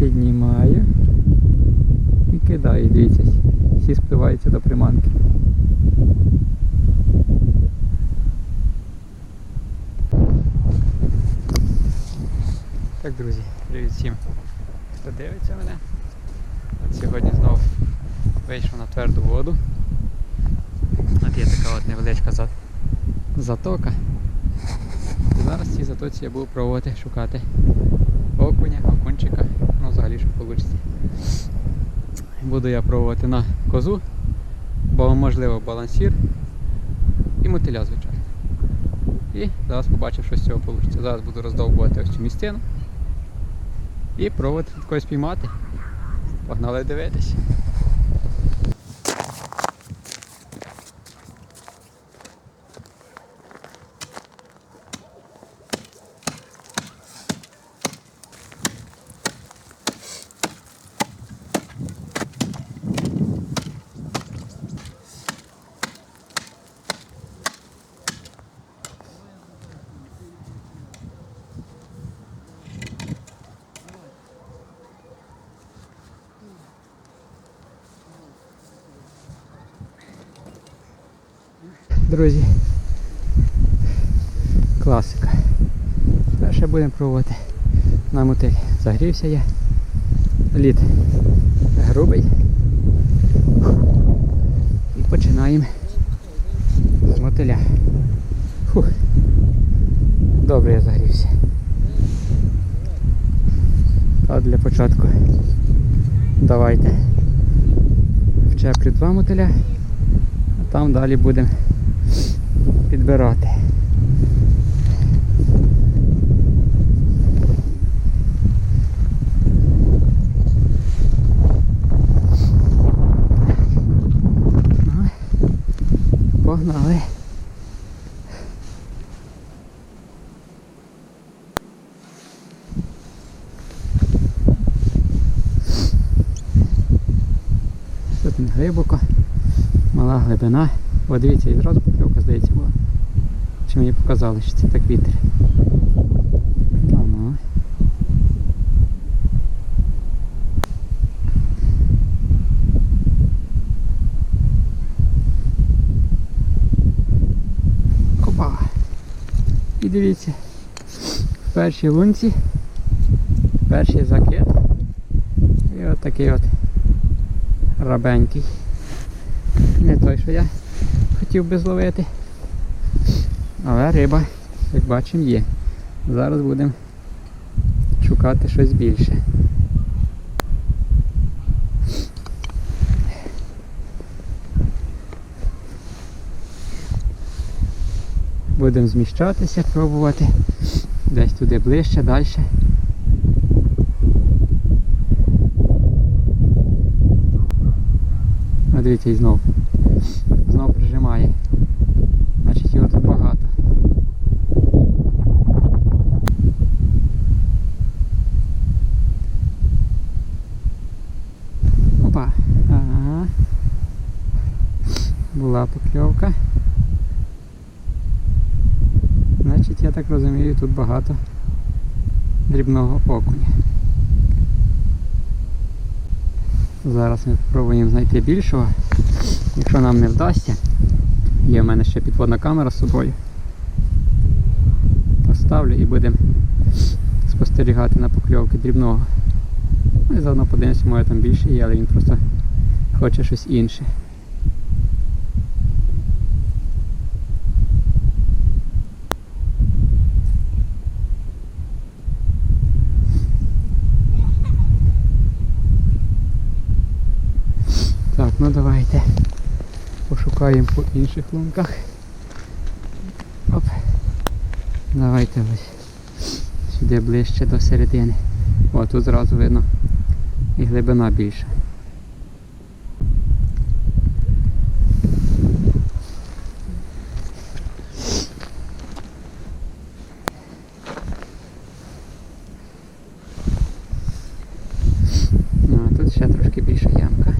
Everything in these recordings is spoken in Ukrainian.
Піднімаю. І кидаю, дивіться, всі спливаються до приманки. Так, друзі, привіт всім, хто дивиться мене. От сьогодні знову вийшов на тверду воду. От є така от невеличка затока. І зараз в цій затоці я буду пробувати шукати окуня, окунчика, ну взагалі що вийде. Буду я пробувати на козу, бо можливо балансір і мотиля, звичайно. І зараз побачив, що з цього вийде. Зараз буду роздовбувати ось цю містину і пробувати тут когось піймати. Погнали дивитись. Друзі. Класика. Перше будемо пробувати на мотиль. Загрівся я. Лід грубий. І починаємо з мотиля. Фух. Добре я загрівся. А для початку давайте вчеплю два мотиля, а там далі будемо підбирати. Погнали. Тут не глибоко, мала глибина. О, і зразу покльовка, здається, була. Чи мені показали, що це так вітер. Ну, ну. Опа. І дивіться, в першій лунці, перший закид. І от такий от рабенький. Не той, що я хотів би зловити. Але риба, як бачимо, є. Зараз будемо шукати щось більше. Будемо зміщатися, пробувати десь туди ближче, далі. А дивіться і знов. Знов прижимає. Значить його тут багато. Опа. Ага. Була покльовка. Значить, я так розумію, тут багато дрібного окуня. Зараз ми спробуємо знайти більшого. Якщо нам не вдасться, є в мене ще підводна камера з собою. Поставлю і будемо спостерігати на покльовки дрібного. Ну і заодно подивимося, може там більше є, але він просто хоче щось інше. Так, ну давайте пошукаємо по інших лунках. Оп. Давайте ось сюди ближче до середини. О, тут зразу видно і глибина більша. Ну, а тут ще трошки більша ямка.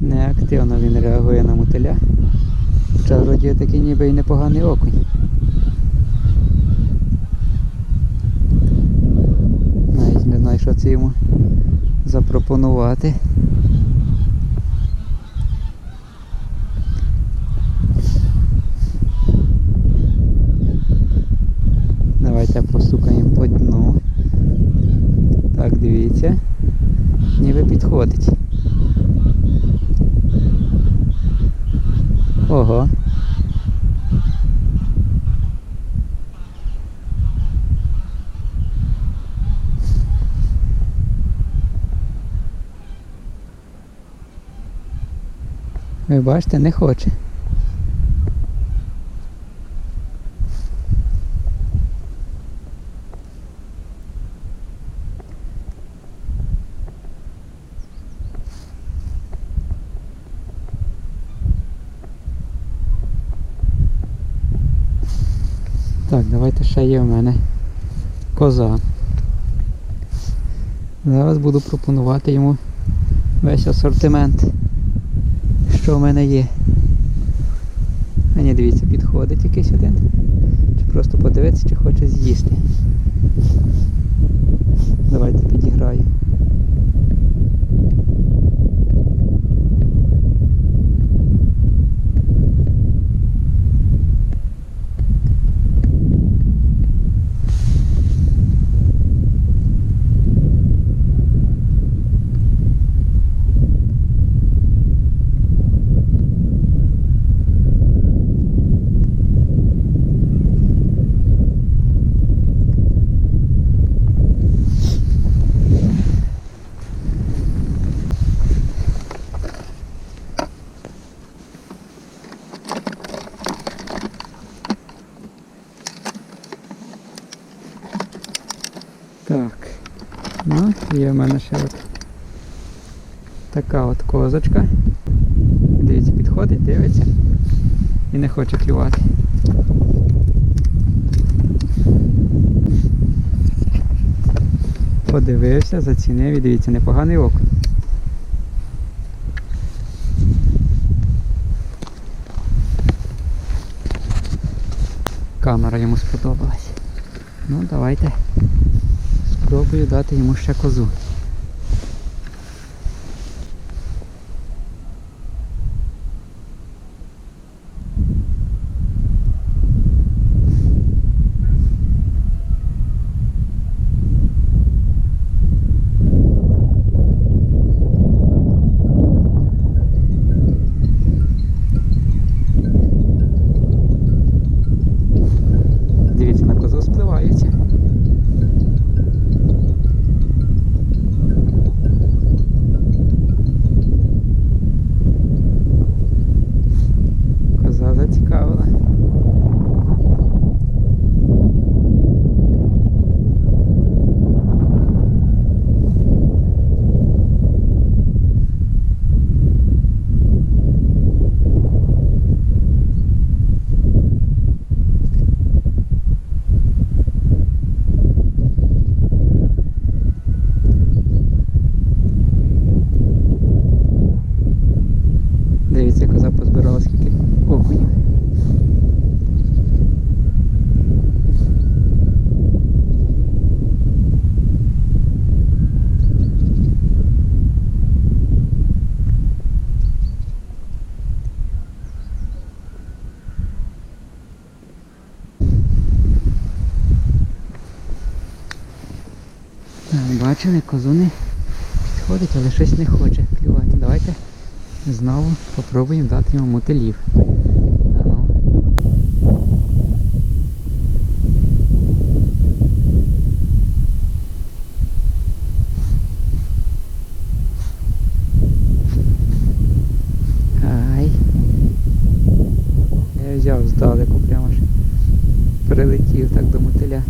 Неактивно він реагує на мотиля. Хоча вроді такий ніби і непоганий окунь. Навіть не знаю, що це йому запропонувати. Давайте постукаємо по дну. Так, дивіться. Ніби підходить. Ого. Ви бачите, не хоче. Так, давайте ще є в мене коза. Зараз буду пропонувати йому весь асортимент, що в мене є. А ні, дивіться, підходить якийсь один. Чи просто подивитися, чи хоче з'їсти. Давайте підіграю. Так. Ну, є в мене ще от така от козочка. Дивіться, підходить, дивиться і не хоче клювати. Подивився, зацінив і дивіться, непоганий окунь. Камера йому сподобалась. Ну, давайте спробую дати йому ще козу. Дивіться, на козу спливаються. Коза зацікавила. Дивіться, коза позбирала скільки окунів. Так, бачили, козу не підходить, але щось не хоче клювати. Давайте Знову попробуємо дати йому мотилів. Я взяв здалеку прямо ж. Прилетів так до мотиля.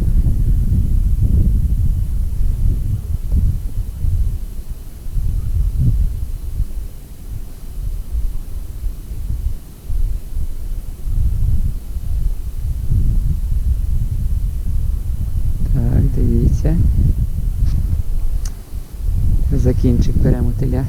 Так, дивіться. За кінчик беремо теля.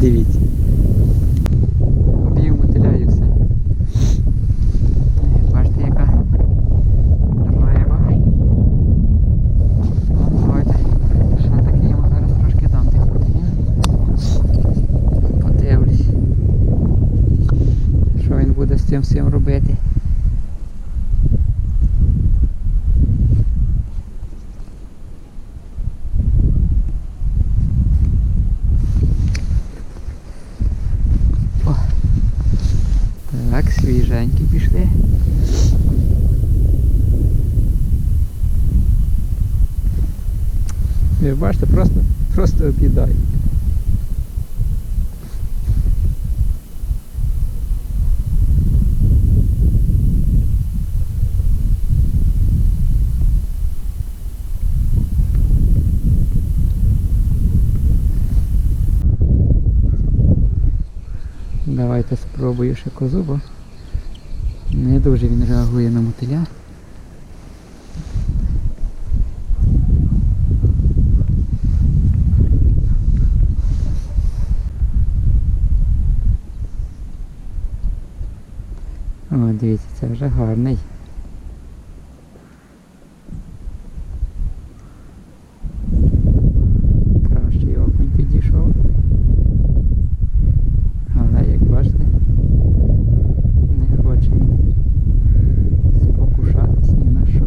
Дивіться. Об'їв мотиля і все. Бачите, яка риба. Ну, давайте ще таки йому зараз трошки дам тих мотилів. Подивлюсь. Що він буде з цим всім робити? О. Так, свіженькі пішли. Ви ж бачите, просто, просто об'їдає. Давайте спробую ще козу, бо не дуже він реагує на мотиля. О, дивіться, це вже гарний. Кращий окунь підійшов. Але як бачите, не хоче він спокушатись ні на що.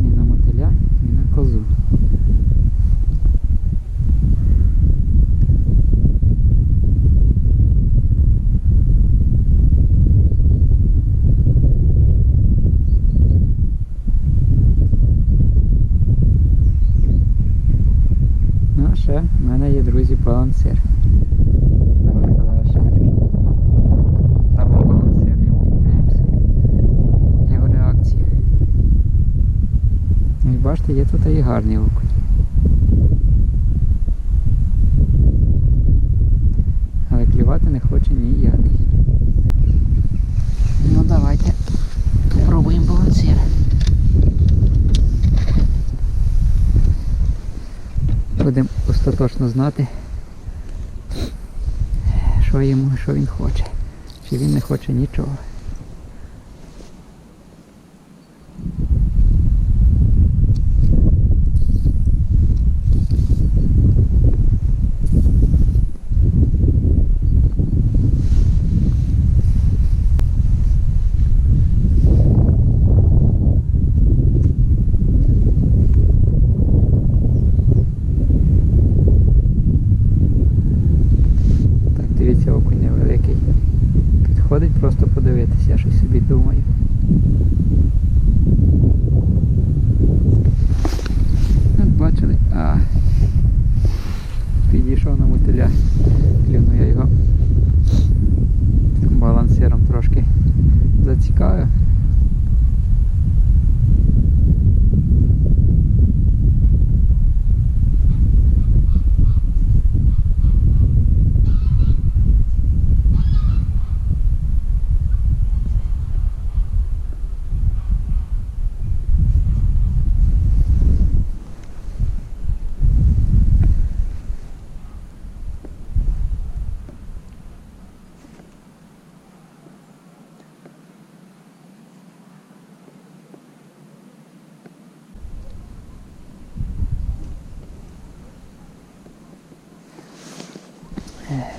Ні на мотиля, ні на козу. Ну, а ще в мене є друзі балансир. Давайте зараз ще. Там балансир подивимося. Його реакції. Ну, І бачите, є тут і гарний окунь. Але клювати не хоче ніякий. Ну давайте спробуємо балансир. Будемо остаточно знати, що йому, що він хоче. Чи він не хоче нічого. Так, дивіться, окунь невеликий. Підходить просто подивитися, я щось собі думаю. От бачили? А. Підійшов на мотиля. Клюну я його балансиром трошки зацікавив.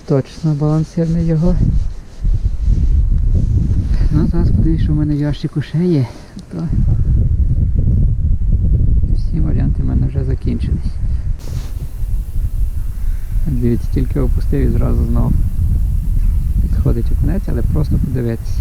Точно балансирний його. Ну, зараз подивіться, що в мене ящику ще є. То всі варіанти в мене вже закінчились. Дивіться, тільки опустив і зразу знову підходить окунець, але просто подивитися.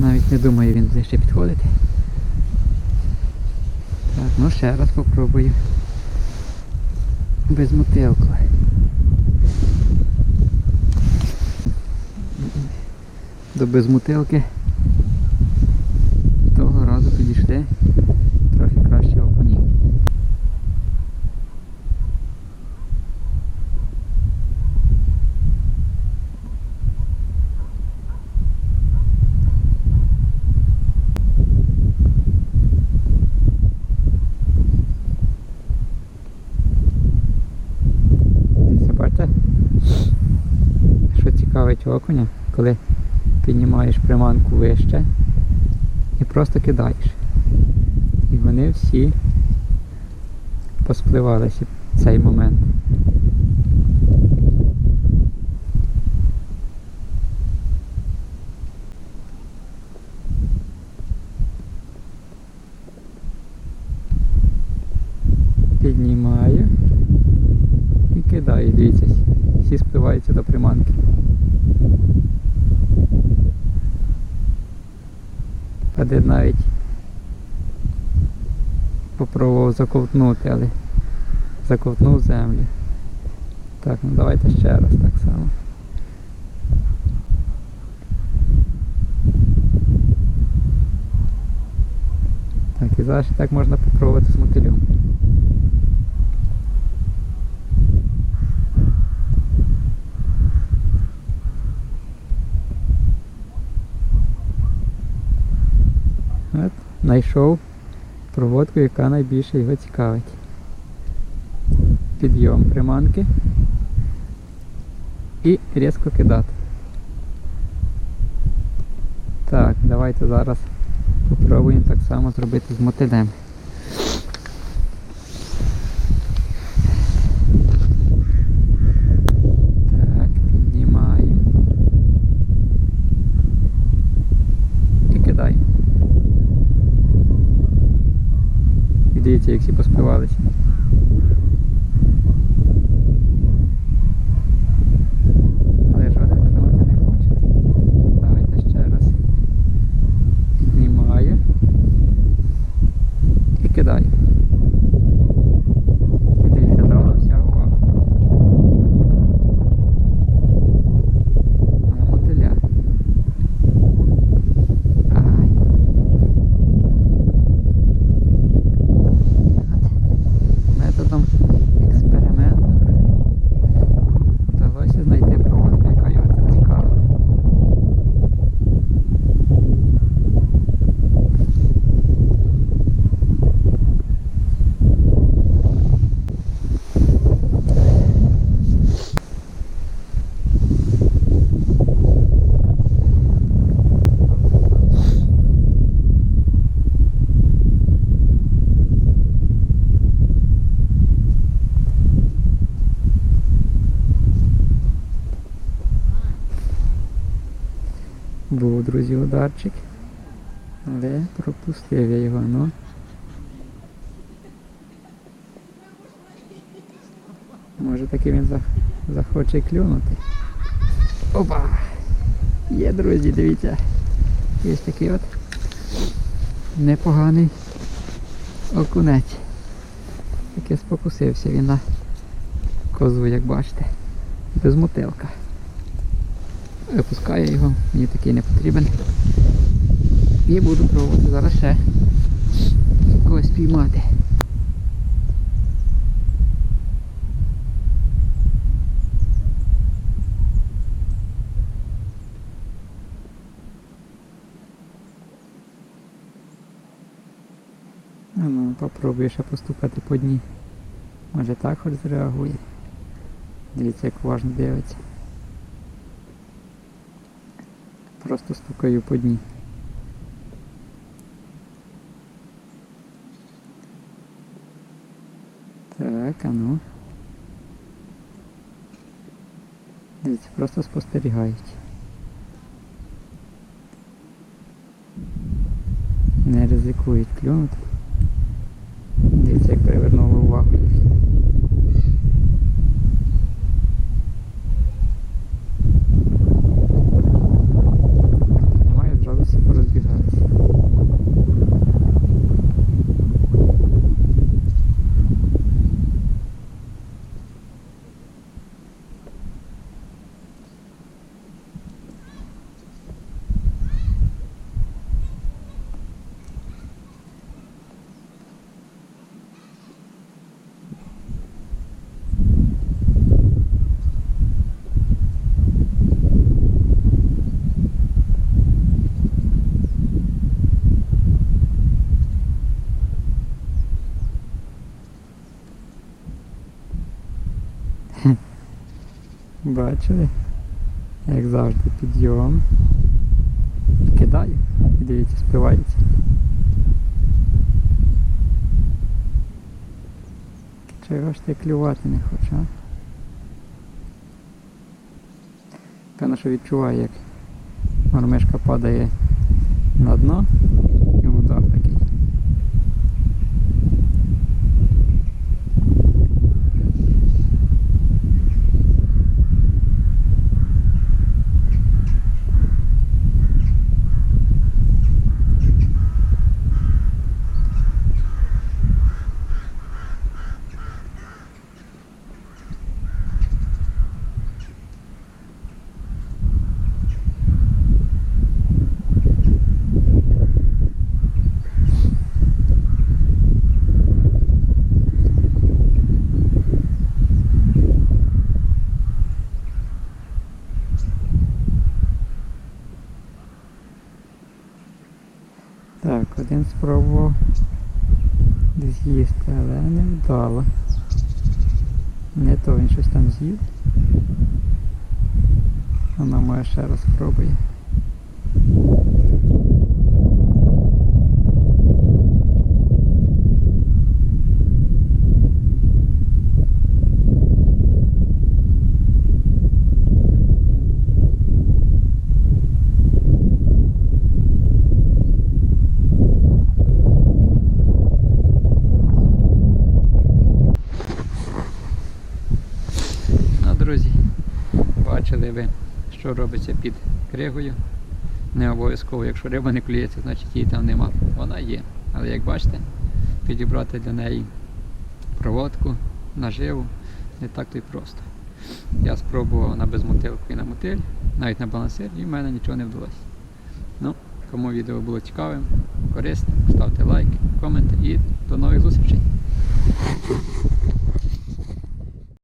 Навіть не думаю він ближче підходить. Так, ну ще раз попробую. Без мотилку. до безмутилки. Того разу підійшли трохи краще окуні. Дивіться, бачите? Що окуня, коли піднімаєш приманку вище і просто кидаєш. І вони всі поспливалися в цей момент. Піднімаю і кидаю, дивіться, всі спливаються до приманки. Один навіть попробував заковтнути, але заковтнув землю. Так, ну давайте ще раз так само. Так, і зараз так можна попробувати з мотилем. От, знайшов проводку, яка найбільше його цікавить. Підйом приманки і різко кидати. Так, давайте зараз спробуємо так само зробити з мотилем. Так, піднімаємо. І кидаємо. І дивіться, як всі поспівалися. Але жоден виконати не хоче. Давайте ще раз. Знімаю. І кидаю. І дивіться, зразу вся увага. На мотиля. Ай. От. Методом експерименту вдалося знайти проводку, яка його цікавила. Був, друзі, ударчик. Але пропустив я його, ну. Може таки він зах- захоче клюнути. Опа! Є, друзі, дивіться. Є такий от непоганий окунець. Таки спокусився він на козу, як бачите. Без мотилка. Випускаю його, мені такий не потрібен. І буду пробувати зараз ще когось піймати. Ну, попробую ще поступати по дні. Може так хоч зреагує. Дивіться, як уважно дивиться. Просто стукаю по дні. Так, а ну. Дивіться, просто спостерігають. Не ризикують клюнути. Дивіться, як привернули Бачили? Як завжди підйом. Кидаю. І дивіться, спивається. Чого ж ти клювати не хоче, а? Певно, що відчуває, як мормишка падає на дно і удар такий. Так, один спробував з'їсти, але не вдало. Не то він щось там з'їв. Вона моя ще раз спробує. Ну, друзі, бачили ви, що робиться під кригою. Не обов'язково, якщо риба не клюється, значить її там нема. Вона є. Але як бачите, підібрати для неї проводку, наживу не так то й просто. Я спробував на безмотилку і на мотиль, навіть на балансир, і в мене нічого не вдалося. Ну, кому відео було цікавим, корисним, ставте лайк, коменти і до нових зустрічей.